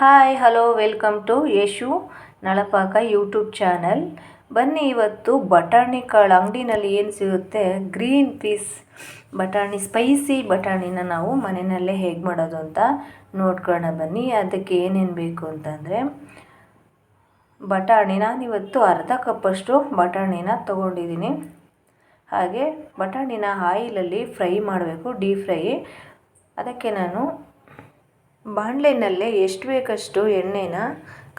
Hi hello welcome to Yashu Nalapaka YouTube channel ಬನ್ನಿ ಇವತ್ತು ಬಟಾಣಿ ಕಾಳು ಅಂಗಡಿನಲ್ಲಿ ಏನು ಸಿಗುತ್ತೆ? ಗ್ರೀನ್ ಪೀಸ್ ಬಟಾಣಿ ಸ್ಪೈಸಿ ಬಟಾಣಿನ ನಾವು ಮನೆಯಲ್ಲೇ ಹೇಗೆ ಮಾಡೋದು ಅಂತ ನೋಡ್ಕೊಳ್ಳೋಣ ಬನ್ನಿ. ಅದಕ್ಕೆ ಏನೇನು ಬೇಕು ಅಂತಂದರೆ, ಬಟಾಣಿ ನಾನಿವತ್ತು ಅರ್ಧ ಕಪ್ಪಷ್ಟು ಬಟಾಣಿನ ತೊಗೊಂಡಿದ್ದೀನಿ. ಹಾಗೆ ಬಟಾಣಿನ ಆಯಿಲಲ್ಲಿ ಫ್ರೈ ಮಾಡಬೇಕು ಡೀಪ್ ಫ್ರೈ ಅದಕ್ಕೆ ನಾನು ಬಾಣಲೆನಲ್ಲೇ ಎಷ್ಟು ಬೇಕಷ್ಟು ಎಣ್ಣೆನ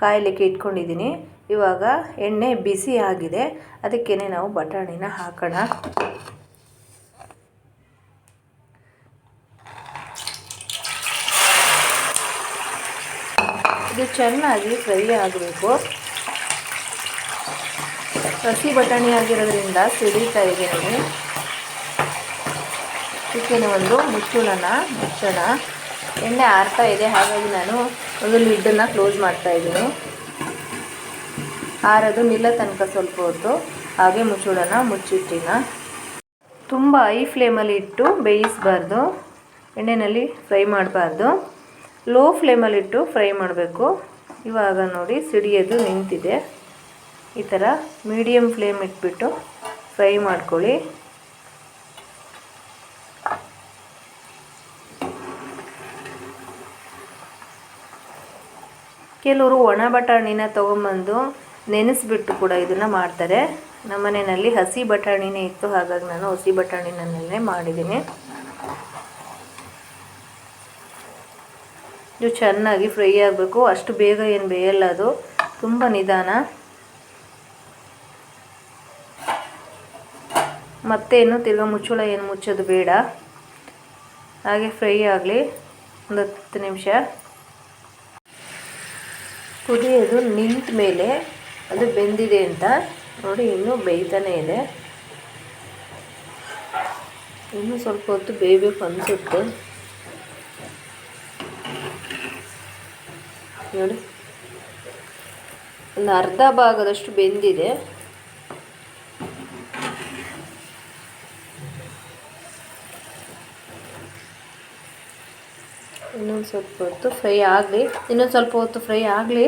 ಕಾಯಲಿಕ್ಕೆ ಇಟ್ಕೊಂಡಿದ್ದೀನಿ. ಇವಾಗ ಎಣ್ಣೆ ಬಿಸಿ ಆಗಿದೆ. ಅದಕ್ಕೇ ನಾವು ಬಟಾಣಿನ ಹಾಕೋಣ. ಇದು ಚೆನ್ನಾಗಿ ಫ್ರೈ ಆಗಬೇಕು. ಹಸಿ ಬಟಾಣಿ ಆಗಿರೋದ್ರಿಂದ ಸಿಡಿತಾ ಇದೆ ನೋಡಿ ಇದಕ್ಕೆ ಒಂದು ಮುಚ್ಚಳನ ಮುಚ್ಚೋಣ. ಎಣ್ಣೆ ಆರ್ತಾ ಇದೆ, ಹಾಗಾಗಿ ನಾನು ಒಂದು ಲಿಡ್ಡನ್ನು ಕ್ಲೋಸ್ ಮಾಡ್ತಾ ಇದ್ದೀನಿ. ಆರೋದು ನಿಲ್ಲ ತನಕ ಸ್ವಲ್ಪ ಹೊತ್ತು, ಹಾಗೆ ಮುಚ್ಚಿಡೋಣ ಮುಚ್ಚಿಟ್ಟಿನ. ತುಂಬ ಐ ಫ್ಲೇಮಲ್ಲಿ ಇಟ್ಟು ಬೇಯಿಸಬಾರ್ದು ಎಣ್ಣೆಯಲ್ಲಿ ಫ್ರೈ ಮಾಡಬಾರ್ದು. ಲೋ ಫ್ಲೇಮಲ್ಲಿಟ್ಟು ಫ್ರೈ ಮಾಡಬೇಕು. ಇವಾಗ ನೋಡಿ ಸಿಡಿಯೋದು ನಿಂತಿದೆ. ಈ ಥರ ಮೀಡಿಯಮ್ ಫ್ಲೇಮ್ ಇಟ್ಬಿಟ್ಟು ಫ್ರೈ ಮಾಡ್ಕೊಳ್ಳಿ. ಕೆಲವರು ಒಣ ಬಟಾಣಿನ ತೊಗೊಂಬಂದು ನೆನೆಸ್ಬಿಟ್ಟು ಕೂಡ ಇದನ್ನು ಮಾಡ್ತಾರೆ. ನಮ್ಮ ಮನೆಯಲ್ಲಿ ಹಸಿ ಬಟಾಣಿನೇ ಇತ್ತು, ಹಾಗಾಗಿ ನಾನು ಹಸಿ ಬಟಾಣಿನಲ್ಲೇ ಮಾಡಿದ್ದೀನಿ. ಇದು ಚೆನ್ನಾಗಿ ಫ್ರೈ ಆಗಬೇಕು. ಅಷ್ಟು ಬೇಗ ಏನು ಬೇಯಲ್ಲ ಅದು. ತುಂಬ ನಿಧಾನ. ಮತ್ತೇನು ತಿರ್ಗ ಮುಚ್ಚಳ ಏನು ಮುಚ್ಚೋದು ಬೇಡ. ಹಾಗೆ ಫ್ರೈ ಆಗಲಿ. ಒಂದು ಹತ್ತು ನಿಮಿಷ. ಕುದಿಯೋದು ನಿಂತ ಮೇಲೆ ಅದು ಬೆಂದಿದೆ ಅಂತ. ನೋಡಿ, ಇನ್ನೂ ಬೇಯ್ತಾನೆ ಇದೆ. ಇನ್ನೂ ಸ್ವಲ್ಪ ಹೊತ್ತು ಬೇಯಬೇಕು ಅನಿಸುತ್ತೆ. ನೋಡಿ. ಒಂದು ಅರ್ಧ ಭಾಗದಷ್ಟು ಬೆಂದಿದೆ. ಇನ್ನೊಂದು ಸ್ವಲ್ಪ ಹೊತ್ತು ಫ್ರೈ ಆಗಲಿ, ಇನ್ನೊಂದು ಸ್ವಲ್ಪ ಹೊತ್ತು ಫ್ರೈ ಆಗಲಿ.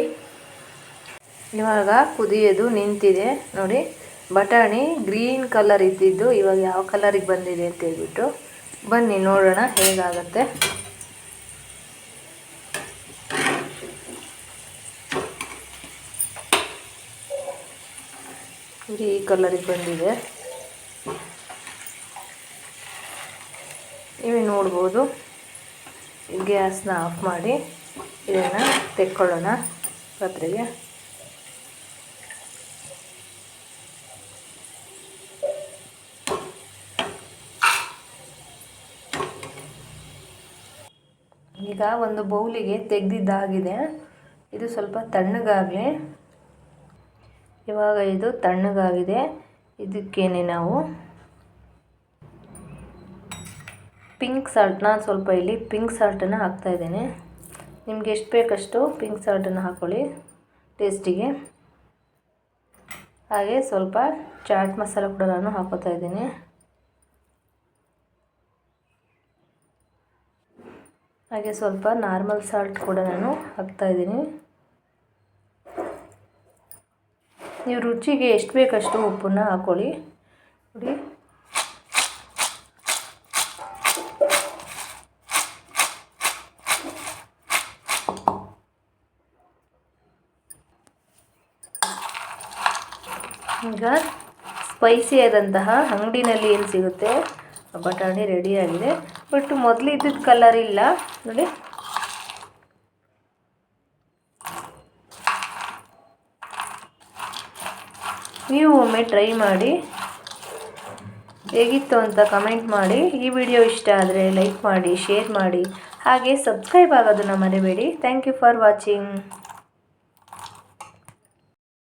ಇವಾಗ ಕುದಿಯೋದು ನಿಂತಿದೆ. ನೋಡಿ, ಬಟಾಣಿ ಗ್ರೀನ್ ಕಲರ್ ಇದ್ದಿದ್ದು ಇವಾಗ ಯಾವ ಕಲರಿಗೆ ಬಂದಿದೆ ಅಂತ ಹೇಳ್ಬಿಟ್ಟು ಬನ್ನಿ ನೋಡೋಣ ಹೇಗಾಗತ್ತೆ. ಈ ಕಲರಿಗೆ ಬಂದಿದೆ. ನೀವೇ ನೋಡ್ಬೋದು. ಗ್ಯಾಸ್ನ ಆಫ್ ಮಾಡಿ ಇದನ್ನು ತೆಕ್ಕೊಳ್ಳೋಣ ಪಾತ್ರೆಗೆ. ಈಗ ಒಂದು ಬೌಲಿಗೆ ತೆಗೆದಿದ್ದಾಗಿದೆ. ಇದು ಸ್ವಲ್ಪ ತಣ್ಣಗಾಗಲಿ. ಇವಾಗ ಇದು ತಣ್ಣಗಾಗಿದೆ. ಇದಕ್ಕೇನೆ ನಾವು ಪಿಂಕ್ ಸಾಲ್ಟ್ನ ಸ್ವಲ್ಪ ಇಲ್ಲಿ ಪಿಂಕ್ ಸಾಲ್ಟನ್ನು ಹಾಕ್ತಾಯಿದ್ದೇನೆ ನಿಮ್ಗೆ ಎಷ್ಟು ಬೇಕಷ್ಟು ಪಿಂಕ್ ಸಾಲ್ಟನ್ನು ಹಾಕ್ಕೊಳ್ಳಿ ಟೇಸ್ಟಿಗೆ. ಹಾಗೆ ಸ್ವಲ್ಪ ಚಾಟ್ ಮಸಾಲ ಕೂಡ ನಾನು ಹಾಕೋತಾ ಇದ್ದೀನಿ. ಹಾಗೆ ಸ್ವಲ್ಪ ನಾರ್ಮಲ್ ಸಾಲ್ಟ್ ಕೂಡ ನಾನು ಹಾಕ್ತಾ ಇದ್ದೀನಿ. ನೀವು ರುಚಿಗೆ ಎಷ್ಟು ಬೇಕಷ್ಟು ಉಪ್ಪನ್ನು ಹಾಕ್ಕೊಳ್ಳಿ ನೋಡಿ. ಈಗ ಸ್ಪೈಸಿ ಆದಂತಹ ಅಂಗಡಿನಲ್ಲಿ ಏನು ಸಿಗುತ್ತೆ? ಬಟಾಣಿ ರೆಡಿಯಾಗಿದೆ ಬಟ್ ಮೊದಲು ಇದ್ದಿದ್ದ ಕಲರ್ ಇಲ್ಲ. ನೋಡಿ. ನೀವು ಒಮ್ಮೆ ಟ್ರೈ ಮಾಡಿ. ಹೇಗಿತ್ತು ಅಂತ ಕಮೆಂಟ್ ಮಾಡಿ. ಈ ವಿಡಿಯೋ ಇಷ್ಟ ಆದರೆ ಲೈಕ್ ಮಾಡಿ ಶೇರ್ ಮಾಡಿ. ಹಾಗೆ ಸಬ್ಸ್ಕ್ರೈಬ್ ಆಗೋದನ್ನು ಮರಿಬೇಡಿ. Thank you for watching